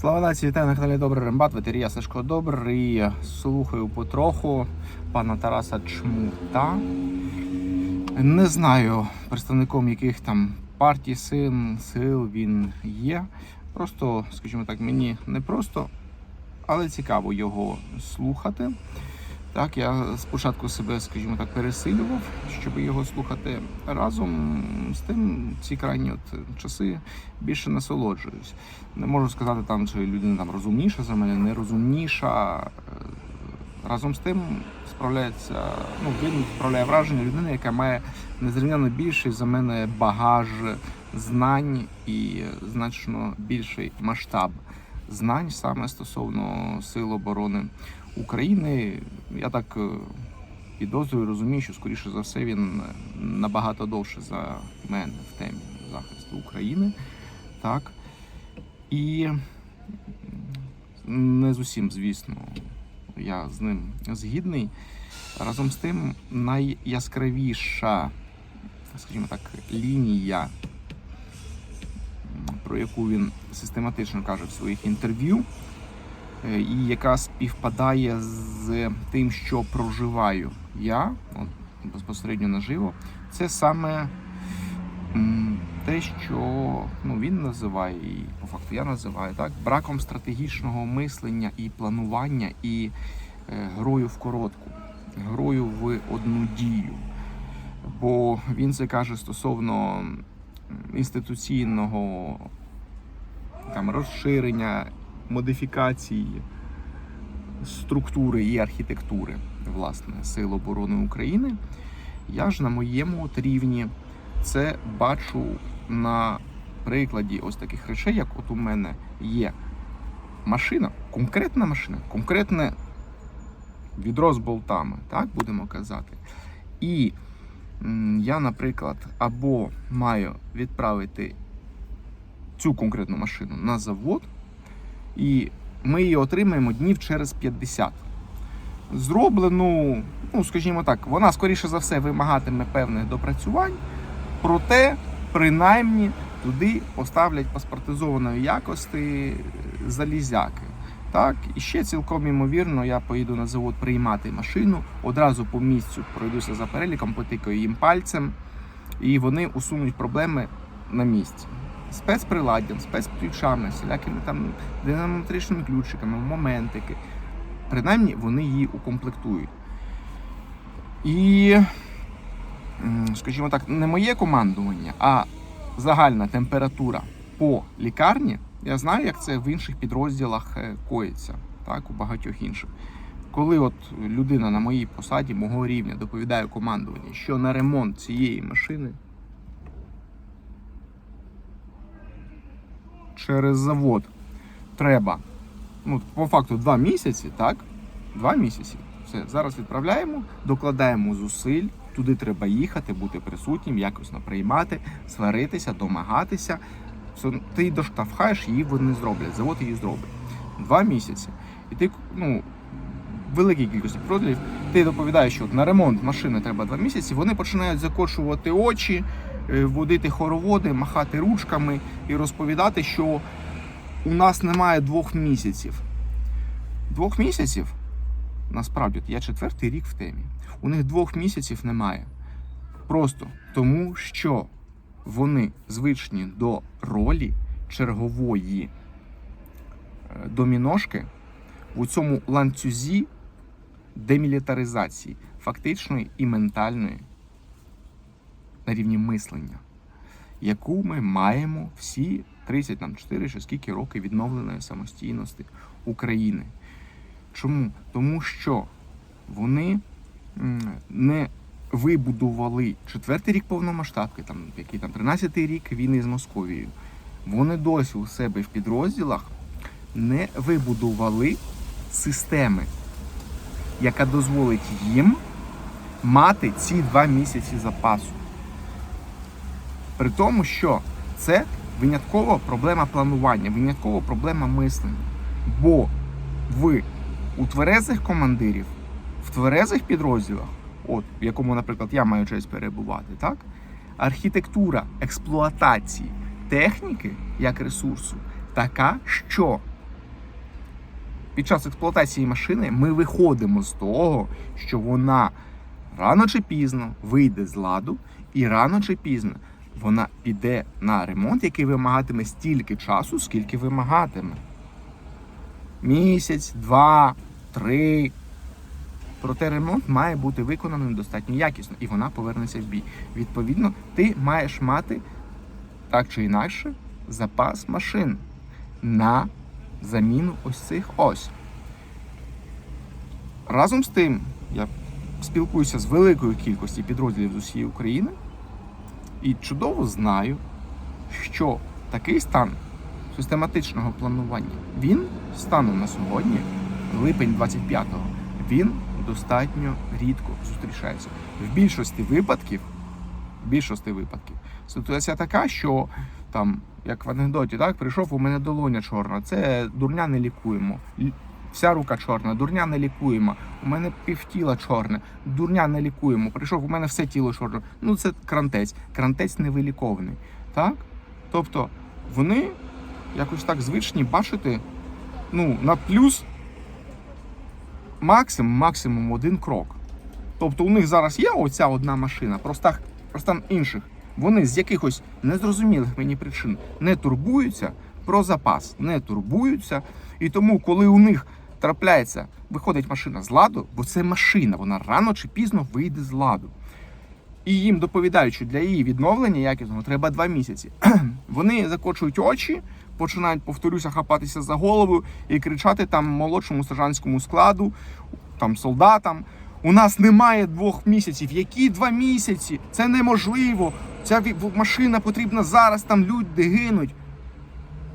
Слава нації, вітаю на каналі Добрий Рембат, ветерія Сашко Добрий. Слухаю потроху пана Тараса Чмута. Не знаю, представником яких там партій, сил, сил він є. Просто, скажімо так, мені не просто, але цікаво його слухати. Так, я спочатку себе, скажімо так, пересилював, щоб його слухати. Разом з тим, ці крайні от часи більше насолоджуюсь. Не можу сказати там, чи людина там розумніша за мене, не розумніша. Е, Разом з тим справляється, ну він справляє враження людини, яка має незрівняно більший за мене багаж знань і значно більший масштаб знань саме стосовно сил оборони України. Я так е, підозрюю, розумію, що скоріше за все він набагато довше за мене в темі захисту України. Так. І не з усім, звісно, я з ним згідний. Разом з тим, найяскравіша, скажімо так, лінія, про яку він систематично каже в своїх інтерв'ю, е, і яка співпадає з тим, що проживаю я от, безпосередньо наживо, це саме те, що ну, він називає, і по факту я називаю так, браком стратегічного мислення і планування, і е, грою в коротку, грою в одну дію. Бо він це каже стосовно інституційного там, розширення, модифікації структури і архітектури власне Сил оборони України. Я ж на моєму от рівні це бачу на прикладі ось таких речей, як от у мене є машина, конкретна машина, конкретне відро з болтами, так будемо казати. І я, наприклад, або маю відправити цю конкретну машину на завод, і ми її отримаємо днів через 50. Зроблену, ну скажімо так, вона скоріше за все вимагатиме певних допрацювань, проте, принаймні, туди поставлять паспортизованої якості залізяки. Так, і ще цілком імовірно, я поїду на завод приймати машину, одразу по місцю пройдуся за переліком, потикаю їм пальцем, і вони усунуть проблеми на місці. Спецприладдям, спецключами, всілякими там динамометричними ключиками, моментики. Принаймні вони її укомплектують. І, скажімо так, не моє командування, а загальна температура по лікарні. Я знаю, як це в інших підрозділах е, коїться, так, у багатьох інших. Коли от людина на моїй посаді, мого рівня, доповідає командуванню, що на ремонт цієї машини через завод треба, ну, по факту, два місяці, так? Два місяці. Все, зараз відправляємо, докладаємо зусиль, туди треба їхати, бути присутнім, якось приймати, сваритися, домагатися. Все, Ти доштовхаєш, її вони зроблять, завод її зробить. Два місяці. І ти, ну, великій кількості продажів, ти доповідаєш, що на ремонт машини треба два місяці, вони починають закочувати очі, водити хороводи, махати ручками і розповідати, що у нас немає двох місяців. Двох місяців? Насправді, я четвертий рік в темі. У них двох місяців немає. Просто тому, що вони звичні до ролі чергової е, доміношки у цьому ланцюзі демілітаризації, фактичної і ментальної на рівні мислення, яку ми маємо всі 34 чи скільки років відновленої самостійності України. Чому? Тому що вони не вибудували четвертий рік повномасштабки, там який там 13-й рік війни з Московією. Вони досі у себе в підрозділах не вибудували системи, яка дозволить їм мати ці два місяці запасу. При тому, що це винятково проблема планування, винятково проблема мислення. Бо в у тверезих командирів, в тверезих підрозділах, от в якому, наприклад, я маю честь перебувати, так, архітектура експлуатації техніки як ресурсу така, що під час експлуатації машини ми виходимо з того, що вона рано чи пізно вийде з ладу, і рано чи пізно вона піде на ремонт, який вимагатиме стільки часу, скільки вимагатиме. Місяць, два, три. Проте ремонт має бути виконаним достатньо якісно, і вона повернеться в бій. Відповідно, ти маєш мати так чи інакше запас машин на заміну ось цих ось. Разом з тим, я спілкуюся з великою кількістю підрозділів з усієї України і чудово знаю, що такий стан систематичного планування він станом на сьогодні, липень 25-го, він достатньо рідко зустрічається. В більшості випадків, в більшості випадків, ситуація така, що там, як в анекдоті, так, прийшов, у мене долоня чорна, це дурня не лікуємо. Вся рука чорна, дурня не лікуємо. У мене півтіла чорне, дурня не лікуємо. Прийшов, у мене все тіло чорне. Ну це крантець. Крантець невилікований. Так? Тобто вони якось так звичні бачити ну, на плюс максимум, максимум один крок. Тобто у них зараз є оця одна машина, просто, просто інших. Вони з якихось незрозумілих мені причин не турбуються про запас, не турбуються. І тому, коли у них трапляється, виходить машина з ладу, бо це машина, вона рано чи пізно вийде з ладу. І їм доповідають, що для її відновлення якісного треба два місяці. Вони закочують очі, починають, повторюся, хапатися за голову і кричати там молодшому сержантському складу, там солдатам. У нас немає двох місяців. Які два місяці? Це неможливо. Ця машина потрібна зараз, там люди гинуть.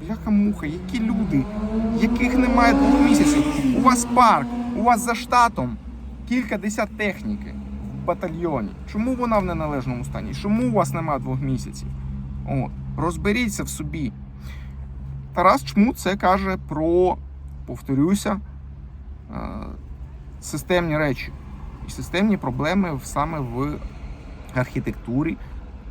Бляха муха, які люди, яких немає двох місяців. У вас парк, у вас за штатом кілька десят техніки в батальйоні. Чому вона в неналежному стані? Чому у вас немає двох місяців? От, розберіться в собі. Тарас Чмут це каже про, повторюся, е, системні речі і системні проблеми саме в архітектурі,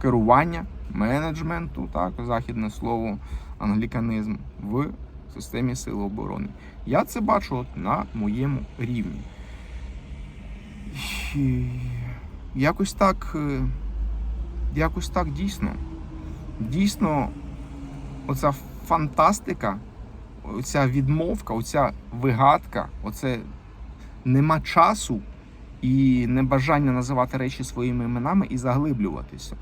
керування, менеджменту, так, західне слово, англіканизм в системі Сил оборони. Я це бачу на моєму рівні. І Якось так, е, якось так дійсно. Дійсно, оця фантастика, оця відмовка, оця вигадка, оце нема часу і небажання називати речі своїми іменами і заглиблюватися.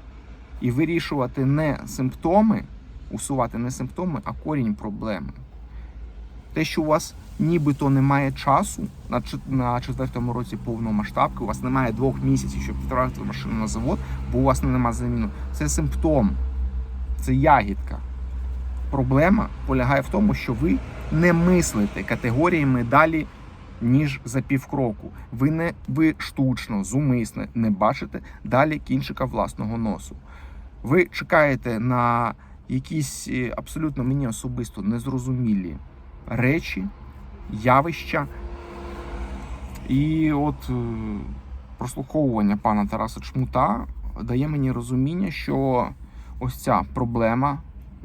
І вирішувати не симптоми, усувати не симптоми, а корінь проблеми. Те, що у вас нібито немає часу на чет- на четвертому році повномасштабки, у вас немає двох місяців, щоб відправити машину на завод, бо у вас немає заміну. Це симптом, це ягідка. Проблема полягає в тому, що ви не мислите категоріями далі, ніж за півкроку. Ви не ви штучно, зумисне не бачите далі кінчика власного носу. Ви чекаєте на якісь е, абсолютно мені особисто незрозумілі речі, явища. І от е, прослуховування пана Тараса Чмута дає мені розуміння, що ось ця проблема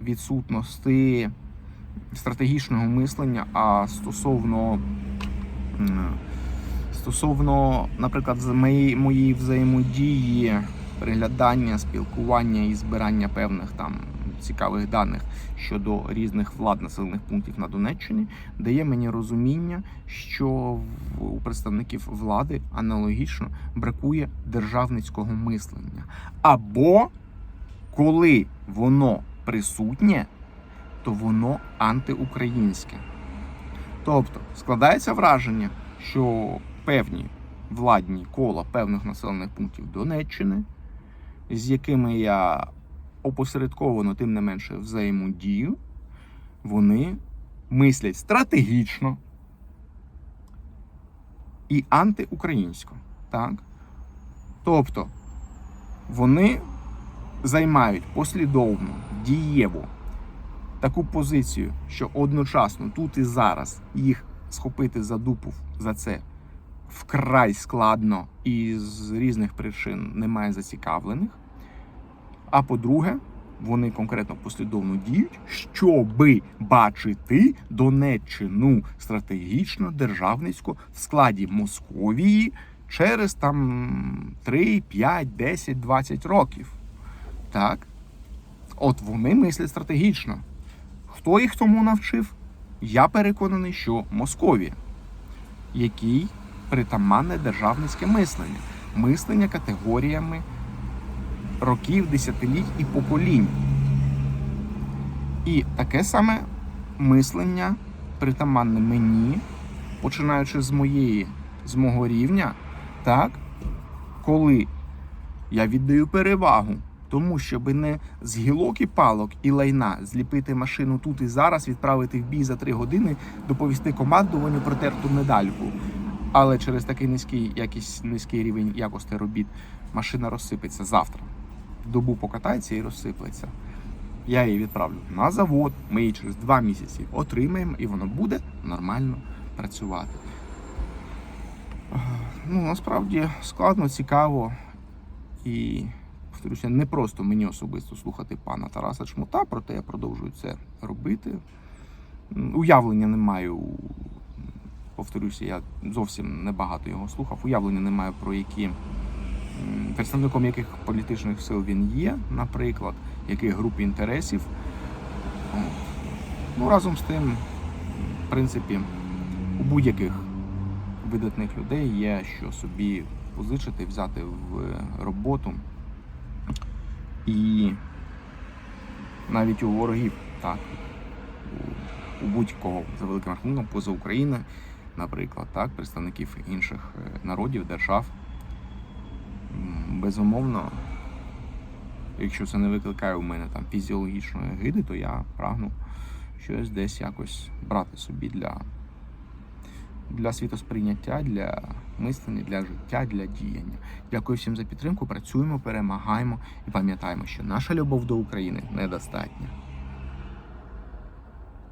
відсутності стратегічного мислення, а стосовно стосовно, наприклад, моєї, моєї взаємодії, переглядання, спілкування і збирання певних там цікавих даних щодо різних влад населених пунктів на Донеччині, дає мені розуміння, що у представників влади аналогічно бракує державницького мислення. Або коли воно присутнє, то воно антиукраїнське. Тобто складається враження, що певні владні кола певних населених пунктів Донеччини, з якими я опосередковано, тим не менше, взаємодію, вони мислять стратегічно і антиукраїнсько. Так? Тобто вони займають послідовно, дієво таку позицію, що одночасно тут і зараз їх схопити за дупу за це вкрай складно і з різних причин немає зацікавлених. А по-друге, вони конкретно послідовно діють, щоби бачити Донеччину стратегічно державницьку в складі Московії через там 3, 5, 10, 20 років. Так? От вони мислять стратегічно. Хто їх тому навчив? Я переконаний, що Московія, який притаманне державницьке мислення, мислення категоріями років, десятиліть і поколінь. І таке саме мислення притаманне мені, починаючи з моєї, з мого рівня, так, коли я віддаю перевагу тому, щоб не з гілок і палок і лайна зліпити машину тут і зараз, відправити в бій за три години, доповісти командуванню про терту медальку. Але через такий низький якість, низький рівень якості робіт машина розсипеться завтра. Добу покатається і розсиплеться. Я її відправлю на завод. Ми її через два місяці отримаємо, і воно буде нормально працювати. Е, Ну, насправді складно, цікаво і повторюся, не просто мені особисто слухати пана Тараса Чмута, проте я продовжую це робити. Уявлення не маю. Повторюся, я зовсім небагато його слухав. Уявлення не маю про які представником яких політичних сил він є, наприклад, яких груп інтересів. Ну, разом з тим, в принципі, у будь-яких видатних людей є що собі позичити, взяти в роботу. І навіть у ворогів, так, у, будь-кого за великим рахунком, поза України, наприклад, так, представників інших е, народів, держав. Безумовно, якщо це не викликає у мене там фізіологічної гиди, то я прагну щось десь якось брати собі для, для світосприйняття, для мислення, для життя, для діяння. Дякую всім за підтримку. Працюємо, перемагаємо і пам'ятаємо, що наша любов до України недостатня.